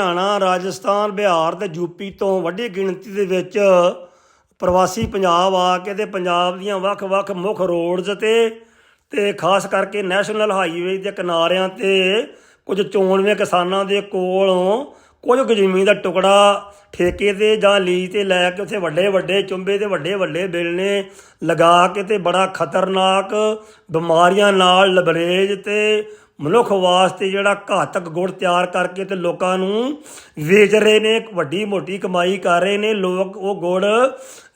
ਹਰਿਆਣਾ, ਰਾਜਸਥਾਨ, ਬਿਹਾਰ ਤੇ ਯੂਪੀ ਤੋਂ ਵੱਡੀ ਗਿਣਤੀ ਦੇ ਵਿੱਚ ਪ੍ਰਵਾਸੀ ਪੰਜਾਬ ਆ ਕੇ ਤੇ ਪੰਜਾਬ ਦੀਆਂ ਵੱਖ-ਵੱਖ ਮੁੱਖ ਰੋਡਜ਼ ਤੇ ਤੇ ਖਾਸ ਕਰਕੇ ਨੈਸ਼ਨਲ ਹਾਈਵੇ ਦੇ ਕਿਨਾਰਿਆਂ ਤੇ ਕੁਝ ਚੋਣਵੇਂ ਕਿਸਾਨਾਂ ਦੇ ਕੋਲੋਂ ਕੁਝ ਕੁ ਜ਼ਮੀਨ ਦਾ ਟੁਕੜਾ ਠੇਕੇ ਤੇ ਜਾਂ ਲੀਜ਼ ਤੇ ਲੈ ਕੇ ਉੱਥੇ ਵੱਡੇ ਵੱਡੇ ਚੁੰਬੇ ਤੇ ਵੱਡੇ ਵੱਡੇ ਬਿਲਨੇ ਲਗਾ ਕੇ ਤੇ ਬੜਾ ਖਤਰਨਾਕ ਬਿਮਾਰੀਆਂ ਨਾਲ ਲਬਰੇਜ ਤੇ ਮਨੁੱਖ ਵਾਸਤੇ ਜਿਹੜਾ ਘਾਤਕ ਗੁੜ ਤਿਆਰ ਕਰਕੇ ਤੇ ਲੋਕਾਂ ਨੂੰ ਵੇਚ ਰਹੇ ਨੇ ਵੱਡੀ ਮੋਟੀ ਕਮਾਈ ਕਰ ਰਹੇ ਨੇ, ਲੋਕ ਉਹ ਗੁੜ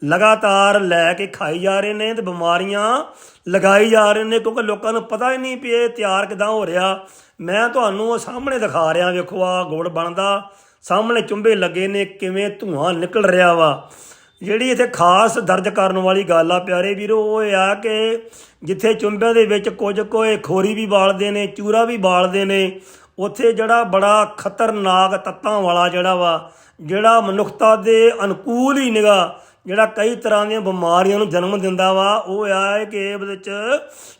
ਲਗਾਤਾਰ ਲੈ ਕੇ ਖਾਈ ਜਾ ਰਹੇ ਨੇ ਤੇ ਬਿਮਾਰੀਆਂ ਲਗਾਈ ਜਾ ਰਹੇ ਨੇ ਕਿਉਂਕਿ ਲੋਕਾਂ ਨੂੰ ਪਤਾ ਹੀ ਨਹੀਂ ਵੀ ਇਹ ਤਿਆਰ ਕਿਦਾਂ ਹੋ ਰਿਹਾ। ਮੈਂ ਤੁਹਾਨੂੰ ਉਹ ਸਾਹਮਣੇ ਦਿਖਾ ਰਿਹਾ, ਵੇਖੋ ਆ ਗੁੜ ਬਣਦਾ। ਸਾਹਮਣੇ ਚੁੰਬੇ ਲੱਗੇ ਨੇ, ਕਿਵੇਂ ਧੂਆਂ ਨਿਕਲ ਰਿਹਾ ਵਾ। ਜਿਹੜੀ ਇੱਥੇ ਖਾਸ ਦਰਜ ਕਰਨ ਵਾਲੀ ਗੱਲ ਆ ਪਿਆਰੇ ਵੀਰੋ, ਉਹ ਇਹ ਆ ਕਿ ਜਿੱਥੇ ਚੁੰਬਿਆਂ ਦੇ ਵਿੱਚ ਕੁਝ ਕੋਏ ਖੋਰੀ ਵੀ ਬਾਲਦੇ ਨੇ, ਚੂਰਾ ਵੀ ਬਾਲਦੇ ਨੇ, ਉੱਥੇ ਜਿਹੜਾ ਬੜਾ ਖਤਰਨਾਕ ਤੱਤਾਂ ਵਾਲਾ ਜਿਹੜਾ ਵਾ, ਜਿਹੜਾ ਮਨੁੱਖਤਾ ਦੇ ਅਨੁਕੂਲ ਹੀ ਨਿਗਾ, ਜਿਹੜਾ ਕਈ ਤਰ੍ਹਾਂ ਦੀਆਂ ਬਿਮਾਰੀਆਂ ਨੂੰ ਜਨਮ ਦਿੰਦਾ ਵਾ, ਉਹ ਆ ਕਿ ਇਹਦੇ ਵਿੱਚ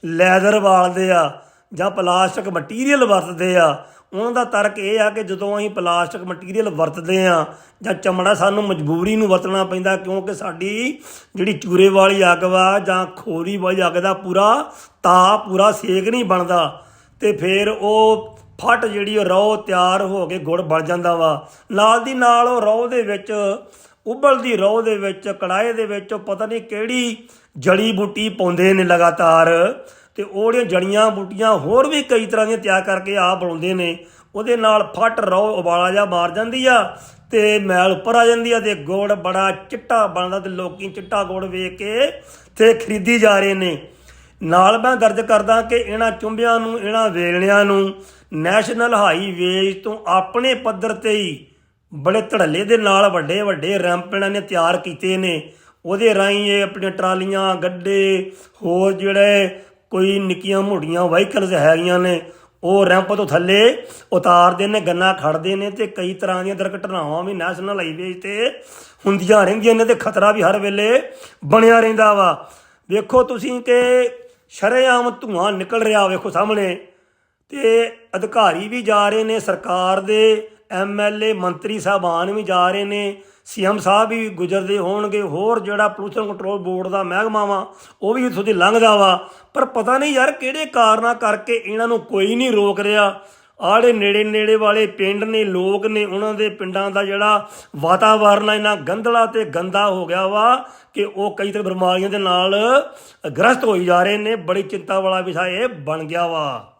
ਲੈਦਰ ਬਾਲਦੇ ਆ। ਜਾਂ ਪਲਾਸਟਿਕ ਮਟੀਰੀਅਲ ਵਰਤਦੇ ਆ, ਉਹਨਾਂ ਦਾ ਤਰਕ ਇਹ ਆ ਕਿ ਜਦੋਂ ਅਸੀਂ ਪਲਾਸਟਿਕ ਮਟੀਰੀਅਲ ਵਰਤਦੇ ਆ, ਜਾਂ ਚਮੜਾ ਸਾਨੂੰ ਮਜਬੂਰੀ ਨੂੰ ਵਰਤਣਾ ਪੈਂਦਾ, ਕਿਉਂਕਿ ਸਾਡੀ ਜਿਹੜੀ ਚੂਰੇ ਵਾਲੀ ਅੱਗ ਵਾ ਜਾਂ ਖੋਰੀ ਵਾਲੀ ਅੱਗ ਦਾ ਪੂਰਾ ਤਾ ਪੂਰਾ ਸੇਕ ਨਹੀਂ ਬਣਦਾ, ਤੇ ਫਿਰ ਉਹ ਫਟ ਜਿਹੜੀ ਉਹ ਰੌ ਤਿਆਰ ਹੋ ਕੇ ਗੁੜ ਬਣ ਜਾਂਦਾ ਵਾ। ਨਾਲ ਦੀ ਨਾਲ ਉਹ ਰੌ ਦੇ ਵਿੱਚ, ਉਬਲਦੀ ਰੌ ਦੇ ਵਿੱਚ ਕੜਾਏ ਦੇ ਵਿੱਚ ਉਹ ਪਤਾ ਨਹੀਂ ਕਿਹੜੀ ਜੜੀ ਬੂਟੀ ਪਾਉਂਦੇ ਨੇ ਲਗਾਤਾਰ। ਤੇ ਉਹ ਜਿਹੜੀਆਂ ਜੜੀਆਂ ਬੂਟੀਆਂ ਹੋਰ ਵੀ ਕਈ ਤਰ੍ਹਾਂ ਦੀਆਂ ਤਿਆਰ ਕਰਕੇ ਆਪ ਬਣਾਉਂਦੇ ਨੇ, ਉਹਦੇ ਨਾਲ ਫਟ ਰੌ ਉਬਾਲਾ ਜਾ ਮਾਰ ਜਾਂਦੀ ਆ ਤੇ ਮੈਲ ਉੱਪਰ ਆ ਜਾਂਦੀ ਆ ਤੇ ਗੁੜ ਬੜਾ ਚਿੱਟਾ ਬਣਦਾ ਤੇ ਲੋਕੀ ਚਿੱਟਾ ਗੁੜ ਵੇਖ ਕੇ ਤੇ ਖਰੀਦੀ ਜਾ ਰਹੇ ਨੇ। ਨਾਲ ਮੈਂ ਗਰਜ ਕਰਦਾ ਕਿ ਇਹਨਾਂ ਚੁੰਬਿਆਂ ਨੂੰ, ਇਹਨਾਂ ਵੇਲਣਿਆਂ ਨੂੰ ਨੈਸ਼ਨਲ ਹਾਈਵੇਜ਼ ਤੋਂ ਆਪਣੇ ਪੱਧਰ ਤੇ ਹੀ ਬੜੇ ਧੜੱਲੇ ਦੇ ਨਾਲ ਵੱਡੇ ਵੱਡੇ ਰੈਂਪ ਇਹਨਾਂ ਨੇ ਤਿਆਰ ਕੀਤੇ ਨੇ। ਉਹਦੇ ਰਾਹੀਂ ਇਹ ਆਪਣੀਆਂ ਟਰਾਲੀਆਂ, ਗੱਡੇ, ਹੋਰ ਜਿਹੜੇ ਕੋਈ ਨਿੱਕੀਆਂ ਮੋਟੀਆਂ ਵਾਹੀਕਲਸ ਹੈਗੀਆਂ ਨੇ, ਉਹ ਰੈਂਪ ਤੋਂ ਥੱਲੇ ਉਤਾਰਦੇ ਨੇ, ਗੰਨਾ ਖੜਦੇ ਨੇ ਤੇ ਕਈ ਤਰ੍ਹਾਂ ਦੀਆਂ ਦੁਰਘਟਨਾਵਾਂ ਵੀ ਨੈਸ਼ਨਲ ਹਾਈਵੇ ਤੇ ਹੁੰਦੀਆਂ ਰਹਿੰਦੀਆਂ ਨੇ ਤੇ ਖਤਰਾ ਵੀ ਹਰ ਵੇਲੇ ਬਣਿਆ ਰਹਿੰਦਾ ਵਾ। ਵੇਖੋ ਤੁਸੀਂ ਕਿ ਸ਼ਰੇਆਮ ਧੂਆਂ ਨਿਕਲ ਰਿਹਾ ਵੇਖੋ ਸਾਹਮਣੇ ਤੇ ਅਧਿਕਾਰੀ ਵੀ ਜਾ ਰਹੇ ਨੇ, ਸਰਕਾਰ ਦੇ ਐਮਐਲਏ ਮੰਤਰੀ ਸਾਹਿਬਾਨ ਵੀ ਜਾ ਰਹੇ ਨੇ ਸੀਐਮ ਸਾਹਿਬ ਵੀ ਗੁਜ਼ਰਦੇ ਹੋਣਗੇ, ਹੋਰ ਜਿਹੜਾ ਪੋਲੂਸ਼ਨ ਕੰਟਰੋਲ ਬੋਰਡ ਦਾ ਮਹਿਕਮਾ ਵਾ, ਉਹ ਵੀ ਇੱਥੋਂ ਦੀ ਲੰਘਦਾ ਵਾ। ਪਰ ਪਤਾ ਨਹੀਂ ਯਾਰ ਕਿਹੜੇ ਕਾਰਨਾਂ ਕਰਕੇ ਇਹਨਾਂ ਨੂੰ ਕੋਈ ਨਹੀਂ ਰੋਕ ਰਿਹਾ। ਆੜੇ ਨੇੜੇ ਨੇੜੇ ਵਾਲੇ ਪਿੰਡ ਨੇ, ਲੋਕ ਨੇ, ਉਹਨਾਂ ਦੇ ਪਿੰਡਾਂ ਦਾ ਜਿਹੜਾ ਵਾਤਾਵਰਨ ਆ, ਇਹਨਾਂ ਗੰਧਲਾ ਤੇ ਗੰਦਾ ਹੋ ਗਿਆ ਵਾ ਕਿ ਉਹ ਕਈ ਤਰ੍ਹਾਂ ਬਿਮਾਰੀਆਂ ਦੇ ਨਾਲ ਗ੍ਰਸਤ ਹੋਈ ਜਾ ਰਹੇ ਨੇ। ਬੜੀ ਚਿੰਤਾ ਵਾਲਾ ਵਿਸ਼ਾ ਇਹ ਬਣ ਗਿਆ ਵਾ।